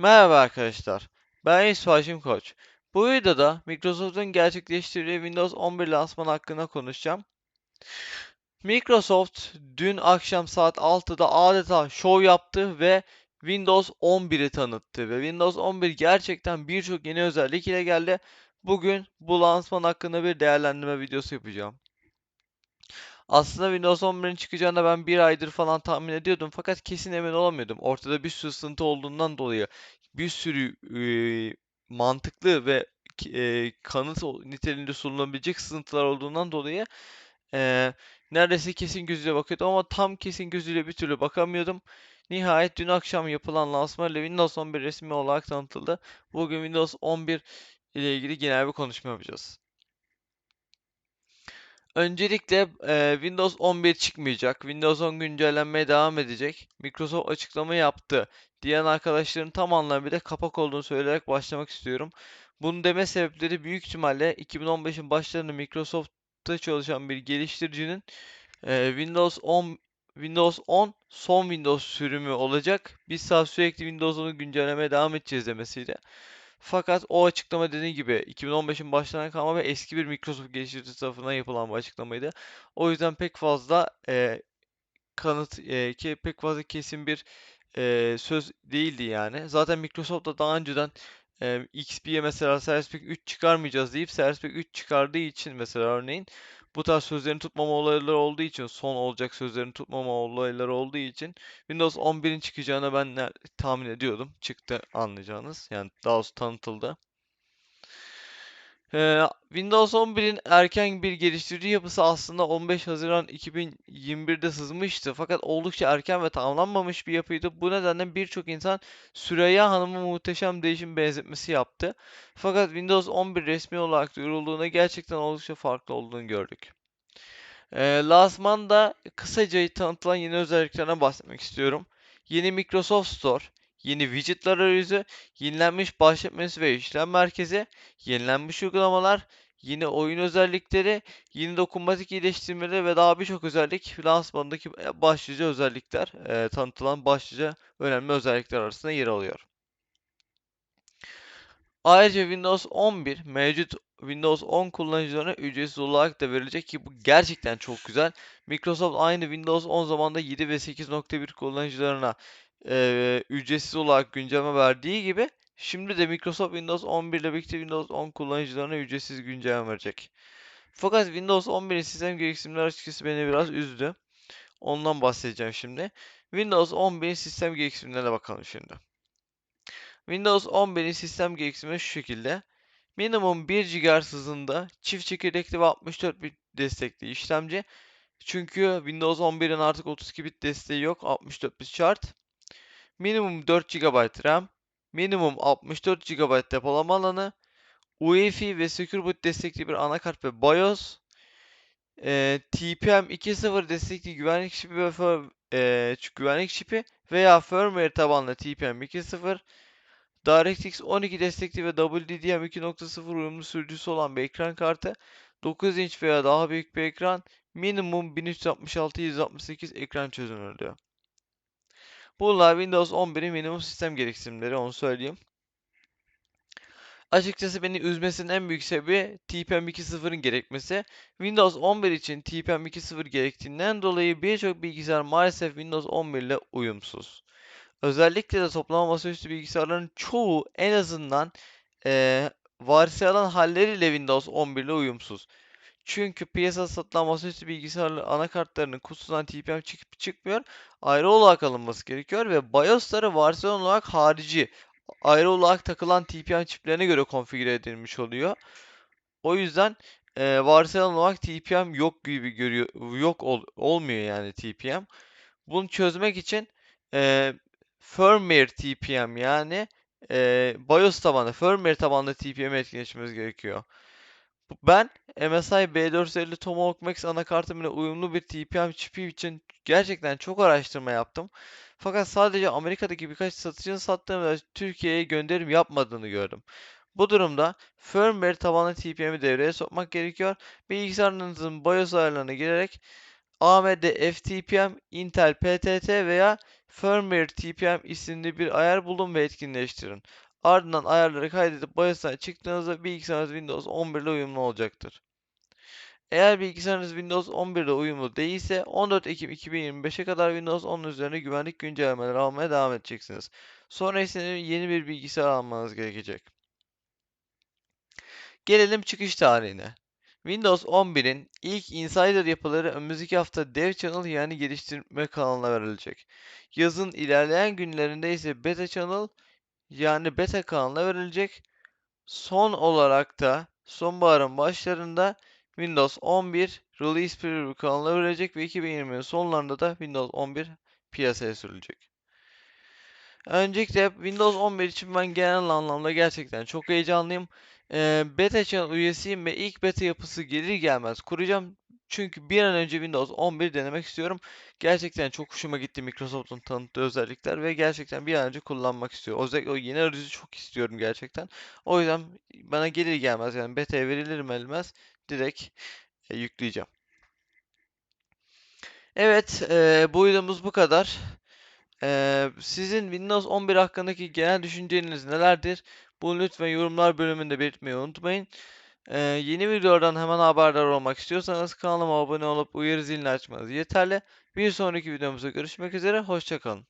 Merhaba arkadaşlar, ben İsmail Koç. Bu videoda Microsoft'un gerçekleştirdiği Windows 11 lansmanı hakkında konuşacağım. Microsoft dün akşam saat 6'da adeta şov yaptı ve Windows 11'i tanıttı ve Windows 11 gerçekten birçok yeni özellik ile geldi. Bugün bu lansman hakkında bir değerlendirme videosu yapacağım. Aslında Windows 11'in çıkacağını ben bir aydır falan tahmin ediyordum fakat kesin emin olamıyordum. Ortada bir sürü sıkıntı olduğundan dolayı bir sürü e, mantıklı ve e, kanıt niteliğinde sunulabilecek sızıntılar olduğundan dolayı e, neredeyse kesin gözüyle bakıyordum ama tam kesin gözüyle bir türlü bakamıyordum. Nihayet dün akşam yapılan lansmanla Windows 11 resmi olarak tanıtıldı. Bugün Windows 11 ile ilgili genel bir konuşma yapacağız. Öncelikle e, Windows 11 çıkmayacak. Windows 10 güncellenmeye devam edecek. Microsoft açıklama yaptı diyen arkadaşların tam anlamıyla kapak olduğunu söyleyerek başlamak istiyorum. Bunun deme sebepleri büyük ihtimalle 2015'in başlarında Microsoft'ta çalışan bir geliştiricinin e, Windows 10 Windows 10 son Windows sürümü olacak. Biz sağ sürekli Windows 10'u güncellemeye devam edeceğiz demesiydi. Fakat o açıklama dediğim gibi 2015'in başlarına kalma ve eski bir Microsoft geliştirici tarafından yapılan bir açıklamaydı. O yüzden pek fazla e, kanıt e, ki pek fazla kesin bir e, söz değildi yani. Zaten Microsoft da daha önceden e, XP'ye mesela Service Pack 3 çıkarmayacağız deyip Service Pack 3 çıkardığı için mesela örneğin bu tarz sözlerini tutmama olayları olduğu için son olacak sözlerini tutmama olayları olduğu için Windows 11'in çıkacağını ben tahmin ediyordum. Çıktı anlayacağınız. Yani daha doğrusu tanıtıldı. Ee, Windows 11'in erken bir geliştirici yapısı aslında 15 Haziran 2021'de sızmıştı. Fakat oldukça erken ve tamamlanmamış bir yapıydı. Bu nedenle birçok insan Süreyya Hanım'ın muhteşem değişim benzetmesi yaptı. Fakat Windows 11 resmi olarak duyurulduğunda gerçekten oldukça farklı olduğunu gördük. E, lansmanda kısaca tanıtılan yeni özelliklerden bahsetmek istiyorum. Yeni Microsoft Store, yeni widgetler arayüzü, yenilenmiş başlatması ve işlem merkezi, yenilenmiş uygulamalar, yeni oyun özellikleri, yeni dokunmatik iyileştirmeleri ve daha birçok özellik lansmandaki başlıca özellikler, e, tanıtılan başlıca önemli özellikler arasında yer alıyor. Ayrıca Windows 11 mevcut Windows 10 kullanıcılarına ücretsiz olarak da verilecek ki bu gerçekten çok güzel. Microsoft aynı Windows 10 zamanında 7 ve 8.1 kullanıcılarına e, ücretsiz olarak güncelleme verdiği gibi şimdi de Microsoft Windows 11 ile birlikte Windows 10 kullanıcılarına ücretsiz güncelleme verecek. Fakat Windows 11'in sistem gereksinimleri açıkçası beni biraz üzdü. Ondan bahsedeceğim şimdi. Windows 11'in sistem gereksinimlerine bakalım şimdi. Windows 11'in sistem gereksinimleri şu şekilde. Minimum 1 GHz hızında çift çekirdekli ve 64 bit destekli işlemci. Çünkü Windows 11'in artık 32 bit desteği yok. 64 bit şart. Minimum 4 GB RAM. Minimum 64 GB depolama alanı. UEFI ve Secure Boot destekli bir anakart ve BIOS. E, TPM 2.0 destekli güvenlik çipi ve e, güvenlik çipi veya firmware tabanlı TPM 2.0 DirectX 12 destekli ve WDDM 2.0 uyumlu sürücüsü olan bir ekran kartı, 9 inç veya daha büyük bir ekran, minimum 1366-168 ekran çözünürlüğü. Bunlar Windows 11'in minimum sistem gereksinimleri onu söyleyeyim. Açıkçası beni üzmesinin en büyük sebebi TPM 2.0'ın gerekmesi. Windows 11 için TPM 2.0 gerektiğinden dolayı birçok bilgisayar maalesef Windows 11 ile uyumsuz. Özellikle de toplama masaüstü bilgisayarların çoğu en azından e, varsayılan halleriyle Windows 11 ile uyumsuz. Çünkü piyasada satılan masaüstü bilgisayarlı anakartlarının kutusundan TPM çıkıp çıkmıyor. Ayrı olarak alınması gerekiyor ve BIOS'ları varsayılan olarak harici ayrı olarak takılan TPM çiplerine göre konfigüre edilmiş oluyor. O yüzden e, varsayılan olarak TPM yok gibi görüyor yok ol, olmuyor yani TPM. Bunu çözmek için e, firmware TPM yani e, BIOS tabanlı, firmware tabanlı TPM etkileşmemiz gerekiyor. Ben MSI B450 Tomahawk Max anakartım ile uyumlu bir TPM çipi için gerçekten çok araştırma yaptım. Fakat sadece Amerika'daki birkaç satıcının sattığını ve Türkiye'ye gönderim yapmadığını gördüm. Bu durumda firmware tabanlı TPM'i devreye sokmak gerekiyor. Bilgisayarınızın BIOS ayarlarına girerek AMD FTPM, Intel PTT veya Firmware TPM isimli bir ayar bulun ve etkinleştirin. Ardından ayarları kaydedip BIOS'tan çıktığınızda bilgisayarınız Windows 11 ile uyumlu olacaktır. Eğer bilgisayarınız Windows 11 ile uyumlu değilse 14 Ekim 2025'e kadar Windows 10 üzerine güvenlik güncellemeleri almaya devam edeceksiniz. Sonra ise yeni bir bilgisayar almanız gerekecek. Gelelim çıkış tarihine. Windows 11'in ilk Insider yapıları önümüzdeki hafta Dev Channel yani geliştirme kanalına verilecek. Yazın ilerleyen günlerinde ise Beta Channel yani Beta kanalına verilecek. Son olarak da sonbaharın başlarında Windows 11 Release Preview kanalına verilecek ve 2020'nin sonlarında da Windows 11 piyasaya sürülecek. Öncelikle Windows 11 için ben genel anlamda gerçekten çok heyecanlıyım. Ee, beta channel üyesiyim ve ilk beta yapısı gelir gelmez kuracağım. Çünkü bir an önce Windows 11 denemek istiyorum. Gerçekten çok hoşuma gitti Microsoft'un tanıttığı özellikler ve gerçekten bir an önce kullanmak istiyorum. Özellikle o yeni arayüzü çok istiyorum gerçekten. O yüzden bana gelir gelmez yani beta'ya verilir mi elmez direkt e, yükleyeceğim. Evet, e, bu videomuz bu kadar. Ee, sizin Windows 11 hakkındaki genel düşünceleriniz nelerdir? Bunu lütfen yorumlar bölümünde belirtmeyi unutmayın. Ee, yeni videolardan hemen haberdar olmak istiyorsanız kanalıma abone olup uyarı zilini açmanız yeterli. Bir sonraki videomuzda görüşmek üzere, hoşçakalın.